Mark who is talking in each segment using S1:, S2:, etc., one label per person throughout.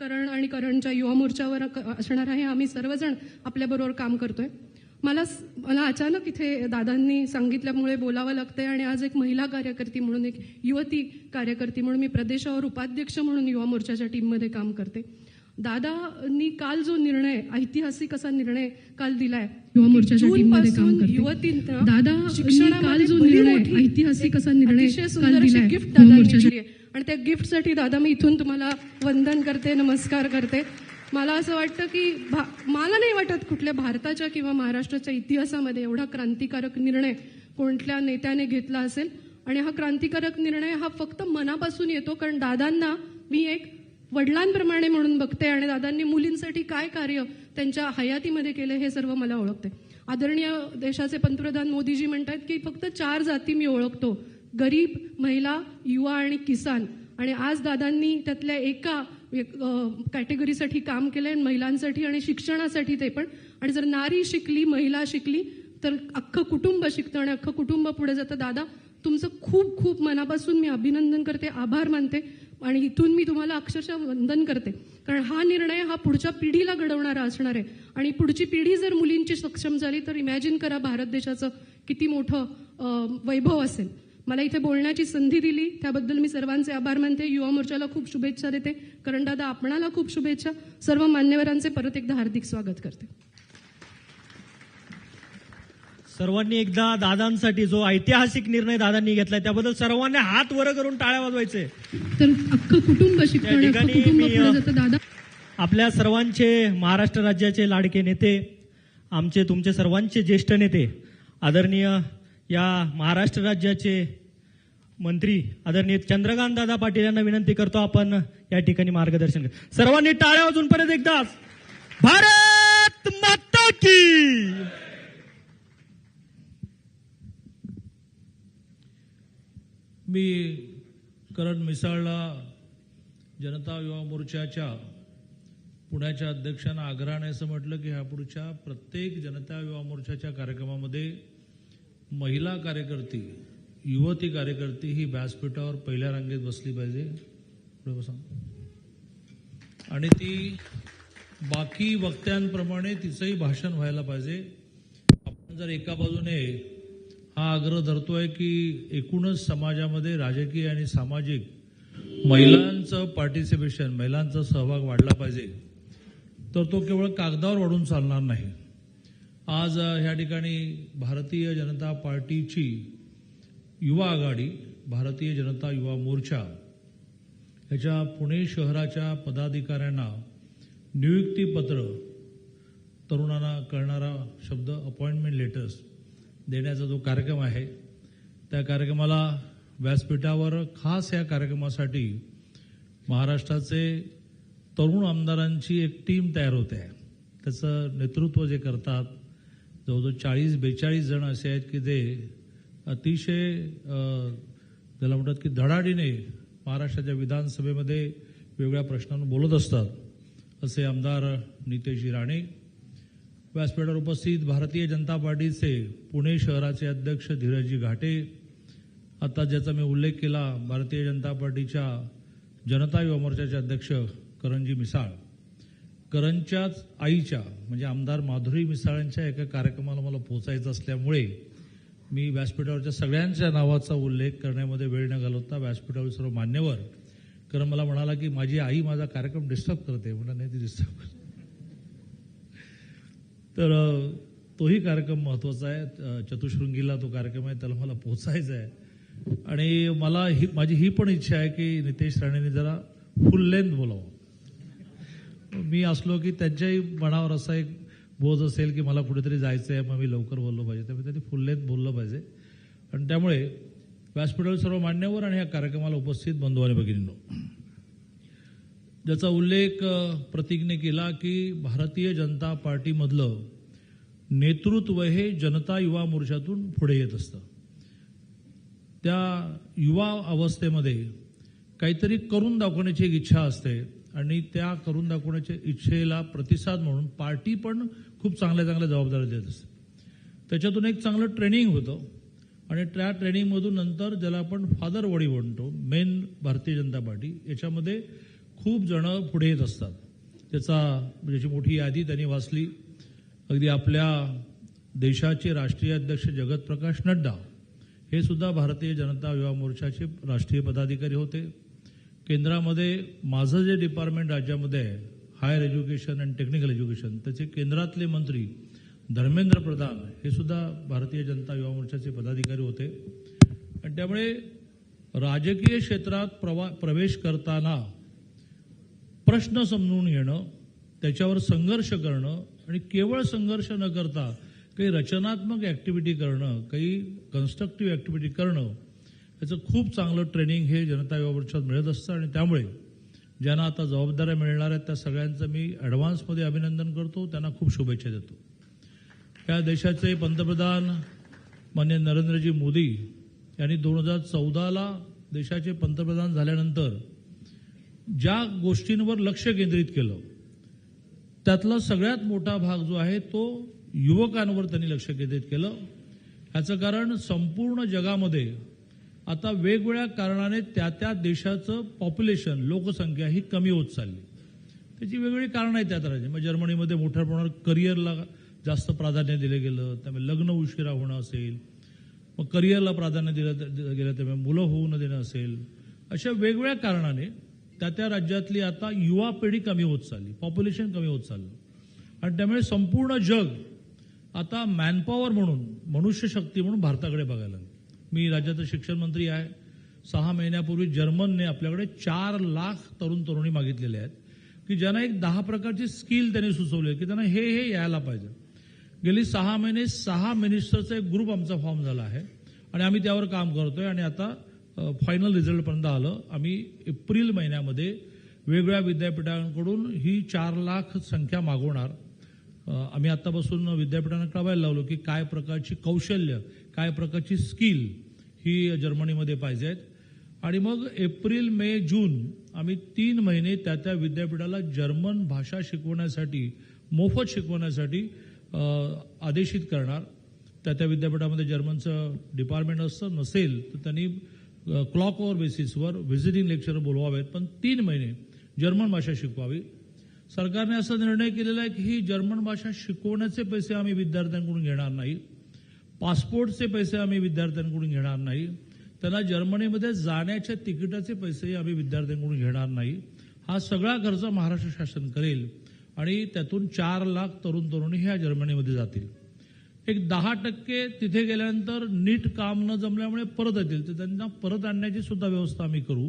S1: करण आणि करणच्या युवा मोर्चावर क- असणार आहे. आम्ही सर्वजण आपल्याबरोबर काम करतोय. मला मला अचानक इथे दादांनी सांगितल्यामुळे बोलावं लागतंय आणि आज एक महिला कार्यकर्ती म्हणून एक युवती कार्यकर्ती म्हणून मी प्रदेशावर उपाध्यक्ष म्हणून युवा मोर्चाच्या टीममध्ये काम करते. दादांनी काल जो निर्णय ऐतिहासिक असा निर्णय काल दिलाय युवा मोर्चाच्या टीममध्ये काम करते युवतींना
S2: दादा जो निर्णय ऐतिहासिक असा निर्णय काल दिलाय
S1: गिफ्ट. आणि त्या गिफ्टसाठी दादा मी इथून तुम्हाला वंदन करते नमस्कार करते. मला असं वाटतं की भा- मला नाही वाटत कुठल्या भारताच्या किंवा महाराष्ट्राच्या इतिहासामध्ये एवढा क्रांतिकारक निर्णय कोणत्या नेत्याने घेतला असेल. आणि हा क्रांतिकारक निर्णय हा फक्त मनापासून येतो कारण दादांना मी एक वडिलांप्रमाणे म्हणून बघते आणि दादांनी मुलींसाठी काय कार्य त्यांच्या हयातीमध्ये केलं हे सर्व मला ओळखते. आदरणीय देशाचे पंतप्रधान मोदीजी म्हणतात की फक्त चार जाती मी ओळखतो. गरीब महिला युवा आणि किसान. आणि आज दादांनी त्यातल्या एका कॅटेगरीसाठी काम केलंय महिलांसाठी आणि शिक्षणासाठी ते पण. आणि जर नारी शिकली महिला शिकली तर अख्खं कुटुंब शिकतं आणि अख्खं कुटुंब पुढे जातं. दादा तुमचं खूप खूप मनापासून मी अभिनंदन करते आभार मानते. आणि इथून मी तुम्हाला अक्षरशः वंदन करते. कारण हा निर्णय हा पुढच्या पिढीला घडवणारा असणार आहे. आणि पुढची पिढी जर मुलींची सक्षम झाली तर इमॅजिन करा भारत देशाचं किती मोठं वैभव असेल. मला इथे बोलण्याची संधी दिली. त्याबद्दल मी सर्वांचे आभार मानते. युवा मोर्चाला खूप शुभेच्छा देते. कारण दादा आपणाला खूप शुभेच्छा. सर्व मान्यवरांचे परत एकदा हार्दिक स्वागत करते.
S3: सर्वांनी एकदा दादांसाठी जो ऐतिहासिक निर्णय दादांनी घेतलाय त्याबद्दल सर्वांनी हात वर करून टाळ्या वाजवायचे.
S2: तर अख्खं कुटुंब
S3: त्या ठिकाणी
S2: कुटुंब
S3: मी, आपल्या सर्वांचे महाराष्ट्र राज्याचे लाडके नेते आमचे तुमचे सर्वांचे ज्येष्ठ नेते आदरणीय या महाराष्ट्र राज्याचे मंत्री आदरणीय चंद्रकांत दादा पाटील यांना विनंती करतो आपण या ठिकाणी मार्गदर्शन कर. सर्वांनी टाळ्या वाजून परत एकदा भारत माता की!
S4: मी करण मिसाळला जनता युवा मोर्चाच्या पुण्याच्या अध्यक्षांना आग्रहाने असं म्हटलं की ह्यापुढच्या प्रत्येक जनता युवा मोर्चाच्या कार्यक्रमामध्ये महिला कार्यकर्ती युवती कार्यकर्ती ही व्यासपीठावर पहिल्या रांगेत बसली पाहिजे. पुढे बसा. आणि ती बाकी वक्त्यांप्रमाणे तिचंही भाषण व्हायला पाहिजे. आपण जर एका बाजूने हा आग्रह धरतोय की एकूणच समाजामध्ये राजकीय आणि सामाजिक महिलांचं पार्टिसिपेशन महिलांचा सहभाग वाढला पाहिजे. तर तो केवळ कागदावर वाढून चालणार नाही. आज ह्या ठिकाणी भारतीय जनता पार्टीची युवा आघाडी भारतीय जनता युवा मोर्चा ह्याच्या पुणे शहराच्या पदाधिकाऱ्यांना नियुक्तीपत्र तरुणांना कळणारा शब्द अपॉइंटमेंट लेटर्स देण्याचा जो कार्यक्रम आहे त्या कार्यक्रमाला व्यासपीठावर खास या कार्यक्रमासाठी महाराष्ट्राचे तरुण आमदारांची एक टीम तयार होते. आहे त्याचं नेतृत्व जे करतात जवळजवळ चाळीस बेचाळीस जण असे आहेत की ते अतिशय त्याला म्हणतात की धडाडीने महाराष्ट्राच्या विधानसभेमध्ये वेगवेगळ्या प्रश्नांवर बोलत असतात. असे आमदार नितेशजी राणे व्यासपीठावर उपस्थित भारतीय जनता पार्टीचे पुणे शहराचे अध्यक्ष धीरजी घाटे. आता ज्याचा मी उल्लेख केला भारतीय जनता पार्टीच्या जनता युवा मोर्चाचे अध्यक्ष करणजी मिसाळ. करणच्याच आईच्या म्हणजे आमदार माधुरी मिसाळांच्या एका कार्यक्रमाला मला पोचायचं असल्यामुळे मी व्यासपीठावरच्या सगळ्यांच्या नावाचा उल्लेख करण्यामध्ये वेळ न घालवता व्यासपीठावर सर्व मान्यवर कारण मला म्हणाला की माझी आई माझा कार्यक्रम डिस्टर्ब करते. म्हणा नाही ती डिस्टर्ब करते. तर तोही कार्यक्रम महत्त्वाचा आहे. चतुःशृंगीला चतुशृंगीला तो कार्यक्रम आहे. त्याला मला पोचायचा आहे. आणि मला ही माझी ही पण इच्छा आहे की नितेश राणेंनी जरा फुल लेंथ बोलावं. मी असलो की त्यांच्याही मनावर असा एक बोध असेल की मला कुठेतरी जायचं आहे मग मी लवकर बोललो पाहिजे. त्यामुळे त्यांनी फुल लेंथ बोललं पाहिजे. आणि त्यामुळे व्यासपीठावर सर्व मान्यवर आणि या कार्यक्रमाला उपस्थित बंधू आणि भगिनींनो. ज्याचा उल्लेख प्रतीकने केला की भारतीय जनता पार्टीमधलं नेतृत्व हे जनता युवा मोर्चातून पुढे येत असतं. त्या युवा अवस्थेमध्ये काहीतरी करून दाखवण्याची एक इच्छा असते आणि त्या करून दाखवण्याच्या इच्छेला प्रतिसाद म्हणून पार्टी पण खूप चांगल्या चांगल्या जबाबदाऱ्या देत असते. त्याच्यातून एक चांगलं ट्रेनिंग होतं आणि त्या ट्रेनिंगमधून नंतर ज्याला आपण फादर वडी म्हणतो मेन भारतीय जनता पार्टी याच्यामध्ये खूप जण पुढे येत असतात. त्याचा म्हणजे ज्याची मोठी यादी त्यांनी वाचली. अगदी आपल्या देशाचे राष्ट्रीय अध्यक्ष जगत प्रकाश नड्डा हे सुद्धा भारतीय जनता युवा मोर्चाचे राष्ट्रीय पदाधिकारी होते. केंद्रामध्ये माझं जे डिपार्टमेंट राज्यामध्ये आहे higher education and technical education त्याचे केंद्रातले मंत्री धर्मेंद्र प्रधान हे सुद्धा भारतीय जनता युवा मोर्चाचे पदाधिकारी होते. आणि त्यामुळे राजकीय क्षेत्रात प्रवा प्रवेश करताना प्रश्न समजून घेणं त्याच्यावर संघर्ष करणं आणि केवळ संघर्ष न करता काही रचनात्मक ॲक्टिव्हिटी करणं काही कन्स्ट्रक्टिव्ह ॲक्टिव्हिटी करणं याचं खूप चांगलं ट्रेनिंग हे जनता युवा मिळत असतं. आणि त्यामुळे ज्यांना आता जबाबदाऱ्या मिळणार आहेत त्या सगळ्यांचं मी ॲडव्हान्समध्ये अभिनंदन करतो. त्यांना खूप शुभेच्छा देतो. या देशाचे पंतप्रधान मान्य नरेंद्रजी मोदी यांनी दोन हजार चौदाला देशाचे पंतप्रधान झाल्यानंतर ज्या गोष्टींवर लक्ष केंद्रित केलं त्यातला सगळ्यात मोठा भाग जो आहे तो युवकांवर त्यांनी लक्ष केंद्रित केलं. ह्याचं कारण संपूर्ण जगामध्ये आता वेगवेगळ्या कारणाने त्या त्या देशाचं पॉप्युलेशन लोकसंख्या ही कमी होत चालली. त्याची वेगवेगळी कारणं आहेत त्यात राज्य मग जर्मनीमध्ये मोठ्या प्रमाणात करिअरला जास्त प्राधान्य दिलं गेलं त्यामुळे लग्न उशिरा होणं असेल. मग करिअरला प्राधान्य दिलं दिलं गेलं त्यामुळे मुलं होऊ न देणं असेल. अशा वेगवेगळ्या कारणाने त्या त्या राज्यातली आता युवा पिढी कमी होत चालली पॉप्युलेशन कमी होत चाललं. आणि त्यामुळे संपूर्ण जग आता मॅनपॉवर म्हणून मनुष्यशक्ती म्हणून भारताकडे बघायला मी राज्याचा शिक्षण मंत्री आहे. सहा महिन्यापूर्वी जर्मनने आपल्याकडे चार लाख तरुण तरुणी मागितलेले आहेत की ज्यांना एक दहा प्रकारची स्किल त्यांनी सुचवली की त्यांना हे हे यायला पाहिजे. गेली सहा महिने सहा मिनिस्टरचा एक ग्रुप आमचा फॉर्म झाला आहे. आणि आम्ही त्यावर काम करतोय आणि आता फायनल रिझल्टपर्यंत आलं. आम्ही एप्रिल महिन्यामध्ये वेगवेगळ्या विद्यापीठांकडून ही चार लाख संख्या मागवणार. आम्ही आतापासून विद्यापीठांना कळवायला लावलो की काय प्रकारची कौशल्य काय प्रकारची स्किल ही जर्मनीमध्ये पाहिजे आहेत. आणि मग एप्रिल मे जून आम्ही तीन महिने त्या त्या विद्यापीठाला जर्मन भाषा शिकवण्यासाठी मोफत शिकवण्यासाठी आदेशित करणार. त्या त्या विद्यापीठामध्ये जर्मनचं डिपार्टमेंट असतं नसेल तर त्यांनी क्लॉक ओवर बेसिसवर व्हिजिटिंग लेक्चर बोलवावेत पण तीन महिने जर्मन भाषा शिकवावी. सरकारने असा निर्णय केलेला आहे की ही जर्मन भाषा शिकवण्याचे पैसे आम्ही विद्यार्थ्यांकडून घेणार नाही पासपोर्टचे पैसे आम्ही विद्यार्थ्यांकडून घेणार नाही त्यांना जर्मनीमध्ये जाण्याच्या तिकिटाचे पैसेही आम्ही विद्यार्थ्यांकडून घेणार नाही. हा सगळा खर्च महाराष्ट्र शासन करेल आणि त्यातून चार लाख तरुण तरुणी ह्या जर्मनीमध्ये जातील. एक दहा टक्के तिथे गेल्यानंतर नीट काम न जमल्यामुळे परत येतील. तर त्यांना परत आणण्याची सुद्धा व्यवस्था आम्ही करू.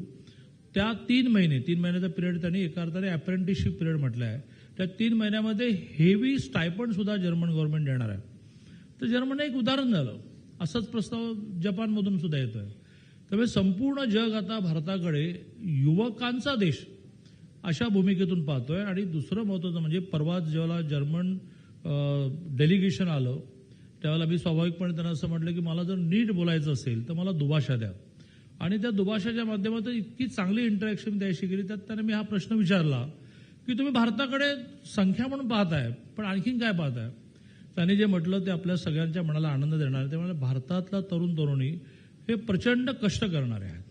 S4: त्या तीन महिने तीन महिन्याचा पिरियड त्यांनी एका अर्थाने अप्रेंटिसशिप पिरियड म्हटलं आहे त्या तीन महिन्यामध्ये हेवी स्टायपंड सुद्धा जर्मन गव्हर्नमेंट देणार आहे. तर जर्मन एक उदाहरण झालं. असाच प्रस्ताव जपानमधून सुद्धा येतोय. त्यामुळे संपूर्ण जग आता भारताकडे युवकांचा देश अशा भूमिकेतून पाहतोय. आणि दुसरं महत्त्वाचं म्हणजे परवा जेव्हा जर्मन डेलिगेशन आलं त्यावेळेला मी स्वाभाविकपणे त्यांना असं म्हटलं की मला जर नीट बोलायचं असेल तर मला दुभाषा द्या. आणि त्या दुभाषाच्या माध्यमातून इतकी चांगली इंटरॅक्शन द्यायची गेली त्यात त्याने मी हा प्रश्न विचारला की तुम्ही भारताकडे संख्या म्हणून पाहताय पण आणखीन काय पाहताय? त्यांनी जे म्हटलं ते आपल्या सगळ्यांच्या मनाला आनंद देणार. आहे त्यामुळे भारतातला तरुण तरुणी हे प्रचंड कष्ट करणारे आहेत.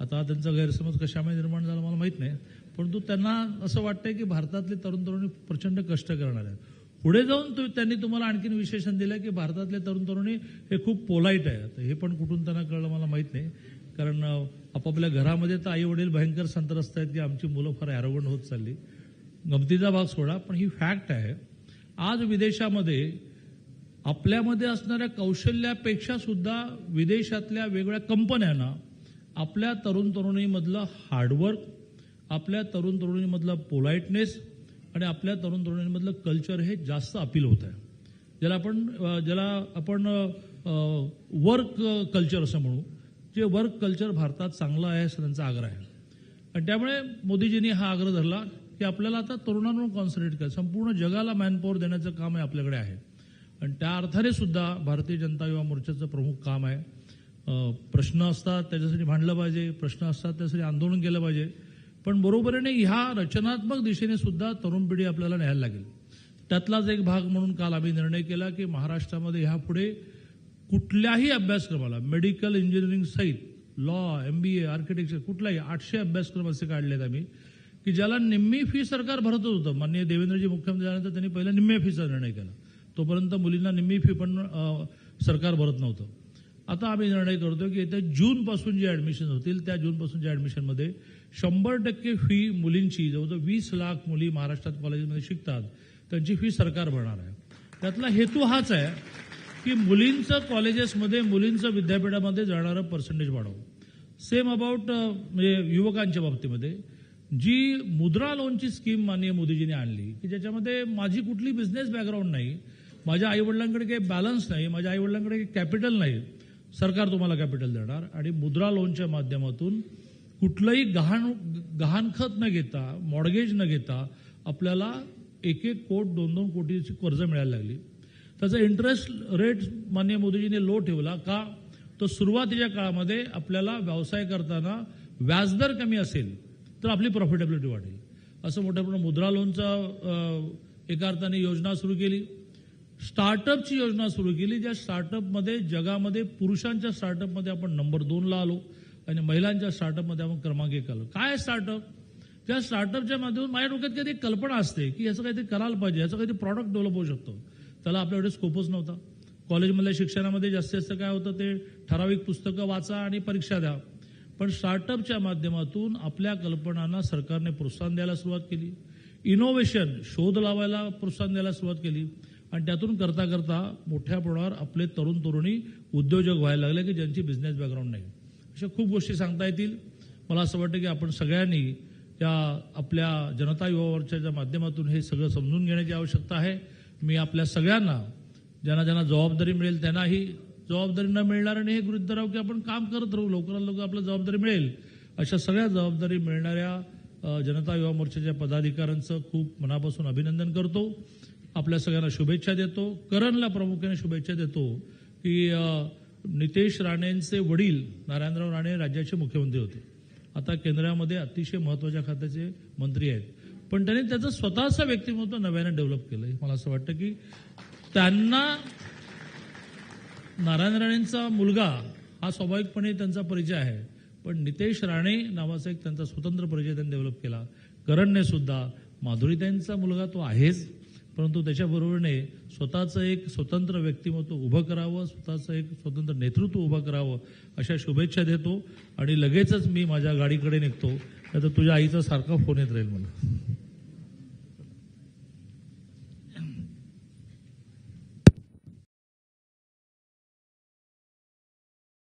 S4: आता त्यांचा गैरसमज कशामुळे निर्माण झाला मला माहीत नाही परंतु त्यांना असं वाटतंय की भारतातले तरुण तरुणी प्रचंड कष्ट करणार आहेत. पुढे जाऊन तु- त्यांनी तुम्हाला आणखीन विशेषण दिलं की भारतातले तरुण तरुणी हे खूप पोलाईट आहेत. हे पण कुठून त्यांना कळलं मला माहीत नाही. कारण आपापल्या घरामध्ये तर आई वडील भयंकर संत्रस्त आहेत की आमची मुलं फार ॲरोगंट होत चालली. गमतीचा भाग सोडा पण ही फॅक्ट आहे आज विदेशामध्ये आपल्यामध्ये असणाऱ्या कौशल्यापेक्षा सुद्धा विदेशातल्या वेगवेगळ्या कंपन्यांना आपल्या तरुण तरुणीमधलं हार्डवर्क आपल्या तरुण तरुणीमधलं पोलाइटनेस आणि आपल्या तरुण तरुणांमधलं कल्चर हे जास्त अपील होत आहे ज्याला आपण ज्याला आपण वर्क कल्चर असं म्हणू जे वर्क कल्चर भारतात चांगलं आहे असं त्यांचा आग्रह आहे. आणि त्यामुळे मोदीजींनी हा आग्रह धरला की आपल्याला आता तरुणांवर कॉन्सन्ट्रेट करायचं. संपूर्ण जगाला मॅनपॉवर देण्याचं काम आहे आपल्याकडे आहे. आणि त्या अर्थाने सुद्धा भारतीय जनता युवा मोर्चाचं प्रमुख काम आहे. प्रश्न असतात त्याच्यासाठी भांडलं पाहिजे. प्रश्न असतात त्यासाठी आंदोलन केलं पाहिजे. पण बरोबरीने ह्या रचनात्मक दिशेने सुद्धा तरुण पिढी आपल्याला न्यायला लागेल. त्यातलाच एक भाग म्हणून काल आम्ही निर्णय केला की महाराष्ट्रामध्ये ह्यापुढे कुठल्याही अभ्यासक्रमाला मेडिकल इंजिनिअरिंग सहित law M B A architecture कुठलाही आठशे अभ्यासक्रम असे काढलेत आम्ही की ज्याला निम्मी फी सरकार भरतच होतं. माननीय देवेंद्रजी मुख्यमंत्री झाल्यानंतर त्यांनी पहिला निम्म्या फीचा निर्णय केला. तोपर्यंत मुलींना निम्मी फी पण सरकार भरत नव्हतं. आता आम्ही निर्णय करतो की येत्या जूनपासून जे ॲडमिशन होतील त्या जूनपासून ज्या ॲडमिशनमध्ये शंभर टक्के फी मुलींची जवळजवळ वीस लाख मुली महाराष्ट्रात कॉलेजमध्ये शिकतात. त्यांची फी सरकार भरणार आहे. त्यातला हेतू हाच आहे की मुलींचं कॉलेजेसमध्ये मुलींचं विद्यापीठामध्ये जाणारं पर्सेंटेज वाढव. सेम अबाउट म्हणजे युवकांच्या बाबतीमध्ये. जी मुद्रा लोनची स्कीम माननीय मोदीजींनी आणली की ज्याच्यामध्ये माझी कुठली बिझनेस बॅकग्राऊंड नाही माझ्या आईवडिलांकडे काही बॅलन्स नाही माझ्या आईवडिलांकडे काही कॅपिटल नाही सरकार तुम्हाला कॅपिटल देणार आणि मुद्रा लोनच्या माध्यमातून कुठलंही गहाण गहाणखत न घेता मॉडगेज न घेता आपल्याला एक एक कोट दोन दोन कोटीची कर्ज मिळायला लागली. त्याचा इंटरेस्ट रेट माननीय मोदीजींनी लो ठेवला का? तर सुरुवातीच्या काळामध्ये आपल्याला व्यवसाय करताना व्याजदर कमी असेल तर आपली प्रॉफिटेबिलिटी वाढेल. असं मोठ्या प्रमाणात मुद्रा लोनचा एका अर्थाने योजना सुरू केली. स्टार्टअपची योजना सुरू केली ज्या स्टार्टअपमध्ये जगामध्ये पुरुषांच्या स्टार्टअपमध्ये आपण नंबर दोनला आलो. आणि महिलांच्या स्टार्टअपमध्ये आपण क्रमांक एक आलो. काय स्टार्टअप? त्या स्टार्टअपच्या माध्यमातून माझ्या डोक्यात काहीतरी कल्पना असते की याचं काहीतरी करायला पाहिजे याचं काहीतरी प्रॉडक्ट डेव्हलप होऊ शकतो. त्याला आपल्याकडे स्कोपच नव्हता. कॉलेजमधल्या शिक्षणामध्ये जास्तीत जास्त काय होतं ते ठराविक पुस्तकं वाचा आणि परीक्षा द्या. पण स्टार्टअपच्या माध्यमातून आपल्या कल्पनांना सरकारने प्रोत्साहन द्यायला सुरुवात केली. इनोव्हेशन शोध लावायला प्रोत्साहन द्यायला सुरुवात केली. आणि त्यातून करता करता मोठ्या प्रमाणावर आपले तरुण तरुणी उद्योजक व्हायला लागले की ज्यांची बिझनेस बॅकग्राऊंड नाही. अशा खूप गोष्टी सांगता येतील. मला असं वाटतं की आपण सगळ्यांनी या आपल्या जनता युवा मोर्चाच्या माध्यमातून हे सगळं समजून घेण्याची आवश्यकता आहे. मी आपल्या सगळ्यांना ज्यांना ज्यांना जबाबदारी मिळेल त्यांनाही जबाबदारी न मिळणार आणि हे गृहित धराव की आपण काम करत राहू लवकरात लवकर आपल्याला जबाबदारी मिळेल. अशा सगळ्या जबाबदारी मिळणाऱ्या जनता युवा मोर्चाच्या पदाधिकाऱ्यांचं खूप मनापासून अभिनंदन करतो. आपल्या सगळ्यांना शुभेच्छा देतो. करणला प्रामुख्याने शुभेच्छा देतो की नितेश राणेंचे वडील नारायणराव राणे राज्याचे मुख्यमंत्री होते. आता केंद्रामध्ये अतिशय महत्त्वाच्या खात्याचे मंत्री आहेत. पण त्यांनी त्याचं स्वतःचं व्यक्तिमत्व नव्याने डेव्हलप केलं मला असं वाटतं की त्यांना नारायण राणेंचा मुलगा हा स्वाभाविकपणे त्यांचा परिचय आहे. पण नितेश राणे नावाचा एक त्यांचा स्वतंत्र परिचय त्यांनी डेव्हलप केला. करणने सुद्धा माधुरीताईंचा मुलगा तो आहेच. परंतु त्याच्याबरोबरने स्वतःचं एक स्वतंत्र व्यक्तिमत्व उभं करावं स्वतःचं एक स्वतंत्र नेतृत्व उभं करावं अशा शुभेच्छा देतो. आणि लगेचच मी माझ्या गाडीकडे निघतो. तर तुझ्या आईचा सारखा फोन येत राहील मला.